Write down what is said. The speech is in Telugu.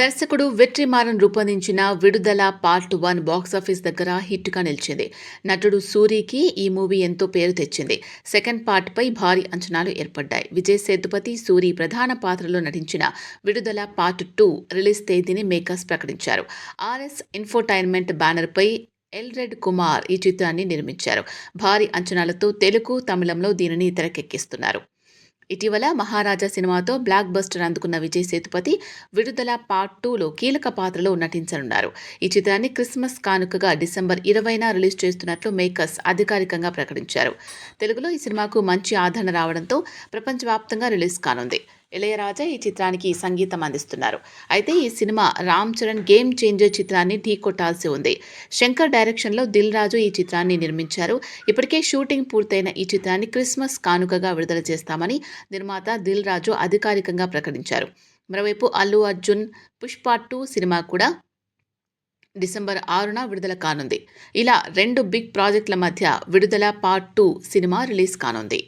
దర్శకుడు వెట్రిమారన్ రూపొందించిన విడుదల పార్ట్ వన్ బాక్సాఫీస్ దగ్గర హిట్గా నిలిచింది. నటుడు సూరికి ఈ మూవీ ఎంతో పేరు తెచ్చింది. సెకండ్ పార్ట్పై భారీ అంచనాలు ఏర్పడ్డాయి. విజయ్ సేతుపతి సూరి ప్రధాన పాత్రలో నటించిన విడుదల పార్ట్ టూ రిలీజ్ తేదీని మేకర్స్ ప్రకటించారు. ఆర్ఎస్ ఇన్ఫోటైన్మెంట్ బ్యానర్పై ఎల్రెడ్ కుమార్ ఈ చిత్రాన్ని నిర్మించారు. భారీ అంచనాలతో తెలుగు తమిళంలో దీనిని తెరకెక్కిస్తున్నారు. ఇటీవల మహారాజా సినిమాతో బ్లాక్ బస్టర్ అందుకున్న విజయ్ సేతుపతి విడుదల పార్ట్ టూలో కీలక పాత్రలో నటించనున్నారు. ఈ చిత్రాన్ని క్రిస్మస్ కానుకగా డిసెంబర్ ఇరవైన రిలీజ్ చేస్తున్నట్లు మేకర్స్ అధికారికంగా ప్రకటించారు. తెలుగులో ఈ సినిమాకు మంచి ఆదరణ రావడంతో ప్రపంచవ్యాప్తంగా రిలీజ్ కానుంది. ఇళయరాజా ఈ చిత్రానికి సంగీతం అందిస్తున్నారు. అయితే ఈ cinema Ram Charan Game Changer చిత్రాన్ని ఢీకొట్టాల్సి ఉంది. శంకర్ డైరెక్షన్లో దిల్ రాజు ఈ చిత్రాన్ని నిర్మించారు. ఇప్పటికే షూటింగ్ పూర్తయిన ఈ చిత్రాన్ని క్రిస్మస్ కానుకగా విడుదల చేస్తామని నిర్మాత దిల్ రాజు అధికారికంగా ప్రకటించారు. మరోవైపు అల్లు అర్జున్ పుష్ప టూ సినిమా కూడా డిసెంబర్ ఆరున విడుదల కానుంది. ఇలా రెండు బిగ్ ప్రాజెక్టుల మధ్య విడుదల పార్ట్ టూ సినిమా రిలీజ్ కానుంది.